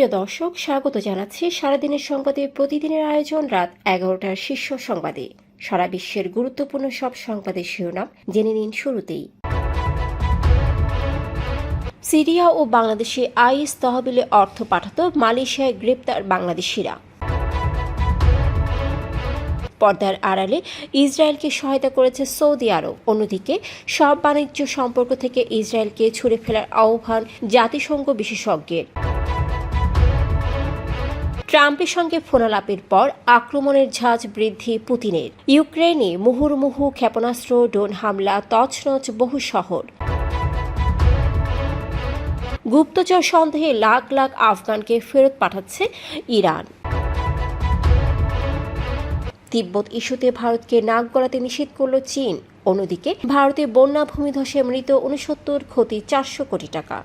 প্রিয় দর্শক, স্বাগত জানাচ্ছি সারাদিনের সংবাদে। প্রতিদিনের আয়োজন রাত এগারোটার শীর্ষ সংবাদে। সারা বিশ্বের গুরুত্বপূর্ণ সব সংবাদের শিরোনাম জেনে নিন শুরুতেই। সিরিয়া ও বাংলাদেশে আইএস তহবিলে অর্থ পাঠাত মালয়েশিয়ায় গ্রেপ্তার বাংলাদেশিরা। পর্দার আড়ালে ইসরায়েলকে সহায়তা করেছে সৌদি আরব। অন্যদিকে, সব বাণিজ্য সম্পর্ক থেকে ইসরায়েলকে ছুড়ে ফেলার আহ্বান জাতিসংঘ বিশেষজ্ঞের। ট্রাম্পের সঙ্গে ফোনালাপের পর আক্রমণের ঝাঁজ বৃদ্ধি পুতিনের। ইউক্রেনে মুহুর্মুহু ক্ষেপণাস্ত্র, ড্রোন হামলা, তছনছ বহু শহর। গুপ্তচর সন্দেহে লাখ লাখ আফগানকে ফেরত পাঠাচ্ছে ইরান। তিব্বত ইস্যুতে ভারতকে নাক গড়াতে নিষেধ করল চীন। অন্যদিকে, ভারতে বন্যা ভূমিধসে মৃত উনসত্তর ক্ষতি চারশো কোটি টাকা।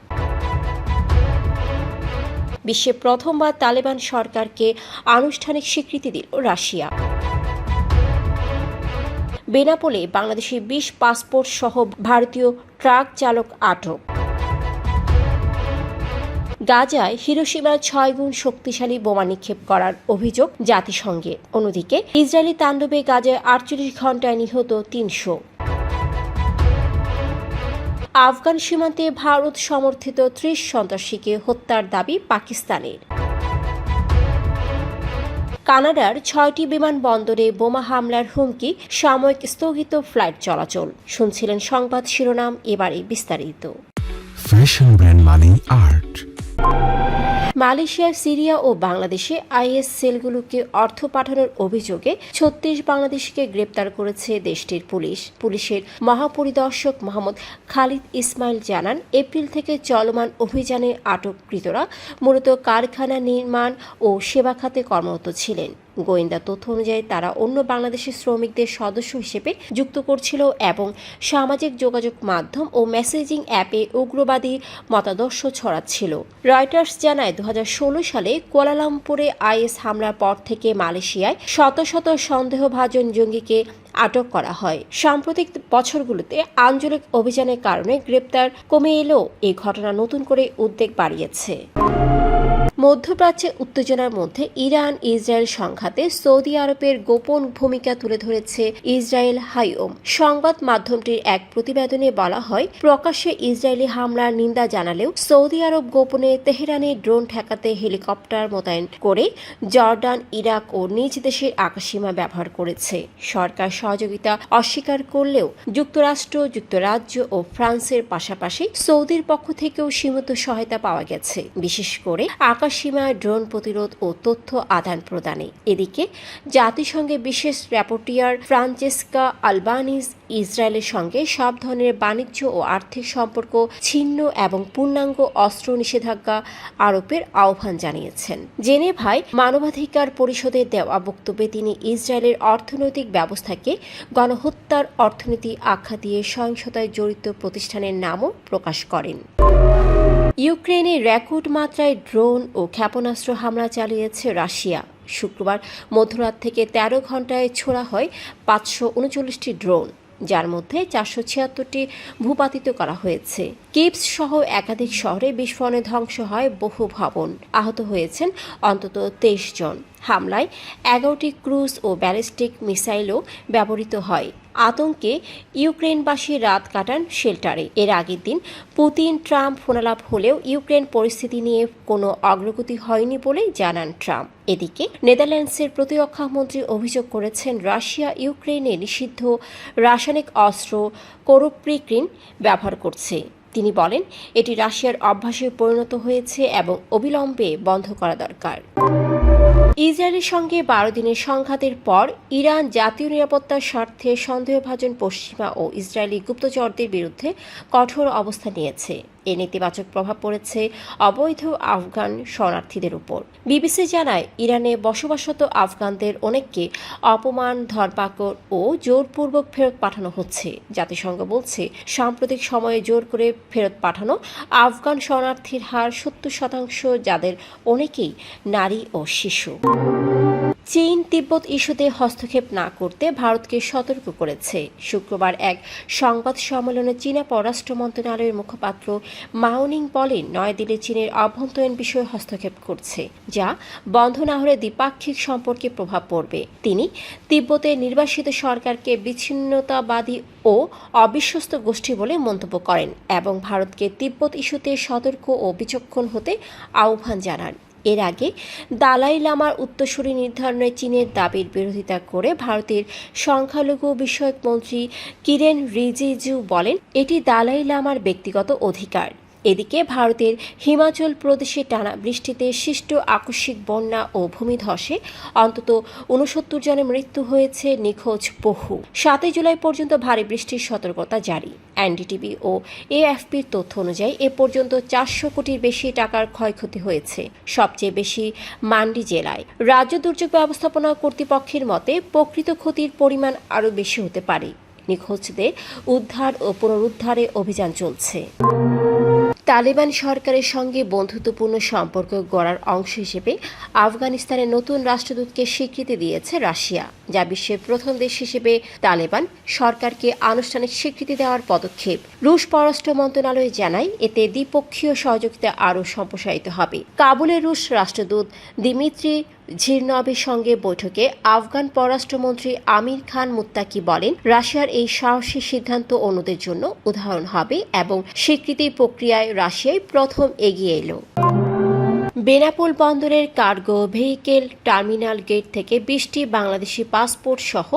বিশ্বে প্রথমবার তালেবান সরকারকে আনুষ্ঠানিক স্বীকৃতি দিল রাশিয়া। বেনাপোলে বাংলাদেশি বিশ পাসপোর্ট সহ ভারতীয় ট্রাক চালক আটক। গাজায় হিরোসীমার ছয় গুণ শক্তিশালী বোমা নিক্ষেপ করার অভিযোগ জাতিসংঘে। অন্যদিকে ইসরায়েলি তাণ্ডবে গাজায় আটচল্লিশ ঘন্টায় নিহত তিনশো। আফগান সীমান্তে ভারত সমর্থিত ত্রিশ সন্ত্রাসীকে হত্যার দাবি পাকিস্তানের। কানাডার ছয়টি বিমানবন্দরে বোমা হামলার হুমকি, সাময়িক স্থগিত ফ্লাইট চলাচল। শুনছিলেন সংবাদ শিরোনাম, এবারে বিস্তারিত। Fashion brand money art Malaysia, Syria ও বাংলাদেশে আইএস সেলগুলোকে অর্থ পাঠানোর অভিযোগে ছত্রিশ বাংলাদেশিকে গ্রেপ্তার করেছে দেশটির পুলিশ। পুলিশের মহাপরিদর্শক মোহাম্মদ খালিদ ইসমাইল জানান, এপ্রিল থেকে চলমান অভিযানে আটককৃতরা মূলত কারখানা নির্মাণ ও সেবা খাতে কর্মরত ছিলেন। গোয়েন্দা তথ্য অনুযায়ী তারা অন্য বাংলাদেশি শ্রমিকদের সদস্য হিসেবে যুক্ত করছিল এবং সামাজিক যোগাযোগ মাধ্যম ও মেসেজিং অ্যাপে উগ্রবাদী মতাদর্শ ছড়াচ্ছিল। রয়টার্স জানায় দু হাজার ষোলো সালে কুয়ালালামপুরে আইএস হামলার পর থেকে মালয়েশিয়ায় শত শত সন্দেহভাজন জঙ্গিকে আটক করা হয়। সাম্প্রতিক বছরগুলোতে আঞ্চলিক অভিযানের কারণে গ্রেপ্তার কমে এলেও এই ঘটনা নতুন করে উদ্বেগ বাড়িয়েছে। মধ্যপ্রাচ্যে উত্তেজনার মধ্যে ইরান, ইসরায়েল সংঘাতে সৌদি আরবের গোপন ভূমিকা তুলে ধরেছে ইসরায়েল হাইওম। সংবাদ মাধ্যমটির এক প্রতিবেদনে বলা হয়, প্রকাশ্যে ইসরায়েলি হামলার নিন্দা জানালেও সৌদি আরব গোপনে তেহরানে ড্রোন ঠেকাতে হেলিকপ্টার মোতায়েন করে জর্ডান, ইরাক ও নিজ দেশের আকাশসীমা ব্যবহার করেছে। সরকার সহযোগিতা অস্বীকার করলেও যুক্তরাষ্ট্র, যুক্তরাজ্য ও ফ্রান্সের পাশাপাশি সৌদির পক্ষ থেকেও সীমিত সহায়তা পাওয়া গেছে। বিশেষ করে আকাশসীমা ড্রোন প্রতিরোধ ও তথ্য আদান প্রদানে। এদিকে, জাতিসংঘের বিশেষ র্যাপোর্টিয়ার ফ্রান্সেস্কা আলবানিজ ইসরায়েলের সঙ্গে সব ধরনের বাণিজ্য ও আর্থিক সম্পর্ক, ছিন্ন এবং পূর্ণাঙ্গ অস্ত্র নিষেধাজ্ঞা আরোপের আহ্বান জানিয়েছেন। জেনেভায় মানবাধিকার পরিষদের দেওয়া বক্তব্যে তিনি ইসরায়েলের অর্থনৈতিক ব্যবস্থাকে গণহত্যার অর্থনীতি আখ্যা দিয়ে সহিংসতায় জড়িত প্রতিষ্ঠানের নামও প্রকাশ করেন। ইউক্রেনে রেকর্ড মাত্রায় ড্রোন ও ক্ষেপণাস্ত্র হামলা চালিয়েছে রাশিয়া। শুক্রবার মধ্যরাত থেকে তেরো ঘন্টায় ছোড়া হয় পাঁচশো উনচল্লিশটি ড্রোন, যার মধ্যে চারশো ছিয়াত্তরটি ভূপাতিত করা হয়েছে। কিপস সহ একাধিক শহরে বিস্ফোরণে ধ্বংস হয় বহু ভবন, আহত হয়েছেন অন্তত তেইশ জন। হামলায় এগারোটি ক্রুজ ও ব্যালিস্টিক মিসাইলও ব্যবহৃত হয়। আতঙ্কে ইউক্রেনবাসী রাত কাটান শেল্টারে। এর আগের দিন পুতিন, ট্রাম্প ফোনালাপ হলেও ইউক্রেন পরিস্থিতি নিয়ে কোনো অগ্রগতি হয়নি বলে জানান ট্রাম্প। এদিকে নেদারল্যান্ডসের প্রতিরক্ষা মন্ত্রী অভিযোগ করেছেন, রাশিয়া ইউক্রেনে নিষিদ্ধ রাসায়নিক অস্ত্র কোরোপ্রিক্রিন ব্যবহার করছে। তিনি বলেন, এটি রাশিয়ার অভ্যাসে পরিণত হয়েছে এবং অবিলম্বে বন্ধ করা দরকার। ইসরায়েলের সঙ্গে বারো দিনের সংঘাতের পর ইরান জাতীয় নিরাপত্তার স্বার্থে সন্দেহভাজন পশ্চিমা ও ইসরায়েলি গুপ্তচরদের বিরুদ্ধে কঠোর অবস্থা নিয়েছে। এর নেতিবাচক প্রভাব পড়েছে অবৈধ আফগান শরণার্থীদের উপর। বিবিসি জানায়, ইরানে বসবাসরত আফগানদের অনেককে অপমান, ধরপাকড় ও জোরপূর্বক ফেরত পাঠানো হচ্ছে। জাতিসংঘ বলছে, সাম্প্রতিক সময়ে জোর করে ফেরত পাঠানো আফগান শরণার্থীর হার সত্তর শতাংশ, যাদের অনেকেই নারী ও শিশু। চীন তিব্বত ইস্যুতে হস্তক্ষেপ না করতে ভারতকে সতর্ক করেছে। শুক্রবার এক সংবাদ সম্মেলনে চীনা পররাষ্ট্র মন্ত্রণালয়ের মুখপাত্র মাউনিং বলেন নয়াদিল্লি চীনের অভ্যন্তরীণ বিষয়ে হস্তক্ষেপ করছে, যা বন্ধ না হলে দ্বিপাক্ষিক সম্পর্কে প্রভাব পড়বে। তিনি তিব্বতের নির্বাসিত সরকারকে বিচ্ছিন্নতাবাদী ও অবিশ্বস্ত গোষ্ঠী বলে মন্তব্য করেন এবং ভারতকে তিব্বত ইস্যুতে সতর্ক ও বিচক্ষণ হতে আহ্বান জানান। এর আগে দালাই লামার উত্তরসূরি নির্ধারণে চীনের দাবির বিরোধিতা করে ভারতের সংখ্যালঘু বিষয়ক মন্ত্রী কিরেন রিজিজু বলেন, এটি দালাই লামার ব্যক্তিগত অধিকার। এদিকে ভারতের হিমাচল প্রদেশে টানা বৃষ্টিতে সৃষ্ট আকস্মিক বন্যা ও ভূমিধসে অন্তত উনসত্তর জনের মৃত্যু হয়েছে নিখোঁজ বহু। সাতই জুলাই পর্যন্ত ভারী বৃষ্টির সতর্কতা জারি। এনডিটিভি ও এএফপির তথ্য অনুযায়ী এ পর্যন্ত চারশো কোটির বেশি টাকার ক্ষয়ক্ষতি হয়েছে। সবচেয়ে বেশি মান্ডি জেলায়। রাজ্য দুর্যোগ ব্যবস্থাপনা কর্তৃপক্ষের মতে প্রকৃত ক্ষতির পরিমাণ আরও বেশি হতে পারে। নিখোঁজদের উদ্ধার ও পুনরুদ্ধারে অভিযান চলছে। তালিবান সরকারের সঙ্গে বন্ধুত্বপূর্ণ সম্পর্ক গড়ার অংশ হিসেবে আফগানিস্তানের নতুন রাষ্ট্রদূতকে স্বীকৃতি দিয়েছে রাশিয়া, যা বিশ্বের প্রথম দেশ হিসেবে তালেবান সরকারকে আনুষ্ঠানিক স্বীকৃতি দেওয়ার পদক্ষেপ। রুশ পররাষ্ট্র মন্ত্রণালয় জানায়, এতে দ্বিপক্ষীয় সহযোগিতা আরও সম্প্রসারিত হবে। কাবুলের রুশ রাষ্ট্রদূত দিমিত্রি ঝিরনবের সঙ্গে বৈঠকে আফগান পররাষ্ট্রমন্ত্রী আমির খান মুত্তাকি বলেন, রাশিয়ার এই সাহসী সিদ্ধান্ত অন্যদের জন্য উদাহরণ হবে এবং স্বীকৃতি প্রক্রিয়ায় রাশিয়াই প্রথম এগিয়ে এলো। বেনাপোল বন্দরের কার্গো ভেহিকেল টার্মিনাল গেট থেকে বিশটি বাংলাদেশি পাসপোর্ট সহ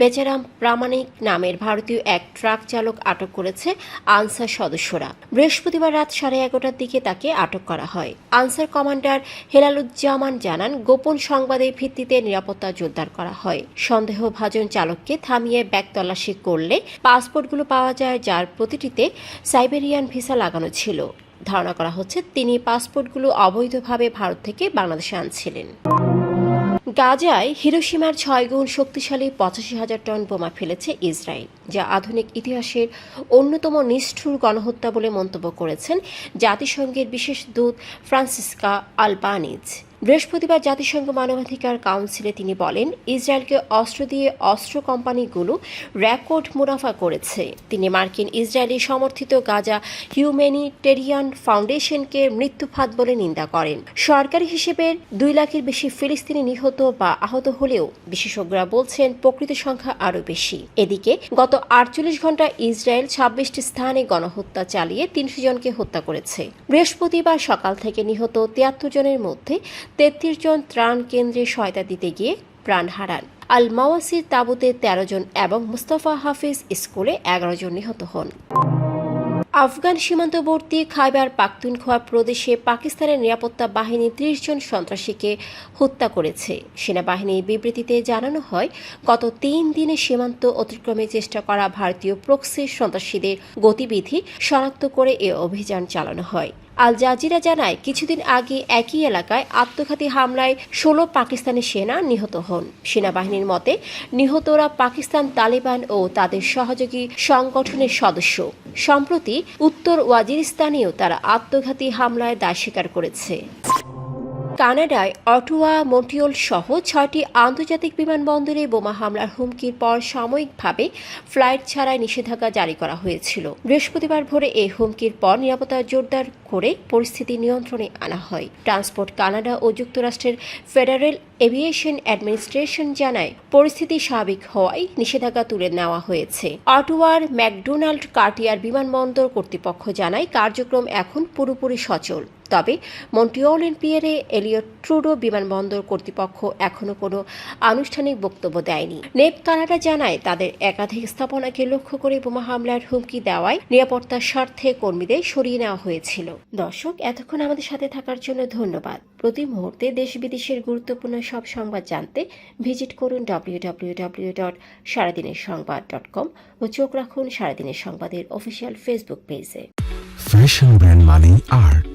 বেচারাম প্রামাণিক নামের ভারতীয় এক ট্রাক চালক আটক করেছে আনসার সদস্যরা। বৃহস্পতিবার রাত সাড়ে এগারোটার দিকে তাকে আটক করা হয়। আনসার কমান্ডার হেলালুজ্জামান জানান, গোপন সংবাদের ভিত্তিতে নিরাপত্তা জোরদার করা হয়। সন্দেহভাজন চালককে থামিয়ে ব্যাগ তল্লাশি করলে পাসপোর্টগুলো পাওয়া যায় যার প্রতিটিতে সাইবেরিয়ান ভিসা লাগানো ছিল। ধারণা করা হচ্ছে তিনি পাসপোর্টগুলো অবৈধভাবে ভারত থেকে বাংলাদেশে আনছিলেন। গাজায় হিরোসীমার ছয় গুণ শক্তিশালী পঁচাশি হাজার টন বোমা ফেলেছে ইসরায়েল, যা আধুনিক ইতিহাসের অন্যতম নিষ্ঠুর গণহত্যা বলে মন্তব্য করেছেন জাতিসংঘের বিশেষ দূত ফ্রান্সিসকা আলবানিজ। বৃহস্পতিবার জাতিসংঘ মানবাধিকার কাউন্সিলে তিনি বলেন, ইসরায়েলকে অস্ত্র দিয়ে অস্ত্র কোম্পানিগুলো রেকর্ড মুনাফা করেছে। তিনি মার্কিন ইসরায়েলি সমর্থিত গাজা হিউম্যানিটেরিয়ান ফাউন্ডেশনকে মৃত্যুফাত বলে নিন্দা করেন। সরকারি হিসেবে দুই লাখের বেশি ফিলিস্তিনি নিহত বা আহত হলেও বিশেষজ্ঞরা বলছেন, প্রকৃত সংখ্যা আরও বেশি। এদিকে, গত আটচল্লিশ ঘণ্টা ইসরায়েল ছাব্বিশটি স্থানে গণহত্যা চালিয়ে তিনশো জনকে হত্যা করেছে। বৃহস্পতিবার সকাল থেকে নিহত তিয়াত্তর জনের মধ্যে তেত্রিশ জন ত্রাণ কেন্দ্রে সহায়তা দিতে গিয়ে প্রাণ হারান। আল মাওয়াসির তাবুতে তেরো জন এবং মুস্তফা হাফিজ স্কুলে এগারো জন নিহত হন। আফগান সীমান্তবর্তী খাইবার পাখতুনখোয়া প্রদেশে পাকিস্তানের নিরাপত্তা বাহিনী ত্রিশ জন সন্ত্রাসীকে হত্যা করেছে। সেনাবাহিনীর বিবৃতিতে জানানো হয়, গত তিন দিনে সীমান্ত অতিক্রমে চেষ্টা করা ভারতীয় প্রক্সি সন্ত্রাসীদের গতিবিধি শনাক্ত করে এ অভিযান চালানো হয়। আল জাজিরা জানায়, কিছুদিন আগে একই এলাকায় আত্মঘাতী হামলায় ষোলো পাকিস্তানি সেনা নিহত হন। সেনাবাহিনীর মতে, নিহতরা পাকিস্তান তালেবান ও তাদের সহযোগী সংগঠনের সদস্য। সম্প্রতি উত্তর ওয়াজিরিস্তানেও তারা আত্মঘাতী হামলায় দায় স্বীকার করেছে। কানাডায় অটোয়া মন্ট্রিওল সহ ছয়টি আন্তর্জাতিক বিমানবন্দরে বোমা হামলার হুমকির পর সাময়িকভাবে ফ্লাইট ছাড়াই নিষেধাজ্ঞা জারি করা হয়েছিল। বৃহস্পতিবার ভোরে এই হুমকির পর নিরাপত্তা জোরদার করে পরিস্থিতি নিয়ন্ত্রণে আনা হয়। ট্রান্সপোর্ট কানাডা ও যুক্তরাষ্ট্রের ফেডারেল এভিয়েশন অ্যাডমিনিস্ট্রেশন জানায়, পরিস্থিতি স্বাভাবিক হওয়ায় নিষেধাজ্ঞা তুলে নেওয়া হয়েছে। অটোয়ার ম্যাকডোনাল্ড কার্টিয়ার বিমানবন্দর কর্তৃপক্ষ জানায়, কার্যক্রম এখন পুরোপুরি সচল। তবে মন্ট্রিওলেন পিয়ারে এলিয়ট ট্রুডো বিমানবন্দর কর্তৃপক্ষ এখনও কোনো আনুষ্ঠানিক বক্তব্য দেয়নি। নেপ কানাডা জানায় তাদের একাধিক স্থাপনাকে লক্ষ্য করে বোমা হামলার হুমকি দেওয়ায় নিরাপত্তার স্বার্থে কর্মীদের সরিয়ে নেওয়া হয়েছিল। দর্শক, এতক্ষণ আমাদের সাথে থাকার জন্য ধন্যবাদ। প্রতি মুহূর্তে দেশ বিদেশের গুরুত্বপূর্ণ সব সংবাদ জানতে ভিজিট করুন ডাব্লিউ ডাব্লিউ ডাব্লিউ ডট সারাদিনের সংবাদ ডট কম ও চোখ রাখুন সারাদিনের সংবাদের অফিসিয়াল ফেসবুক পেজে। Fashion brand money art.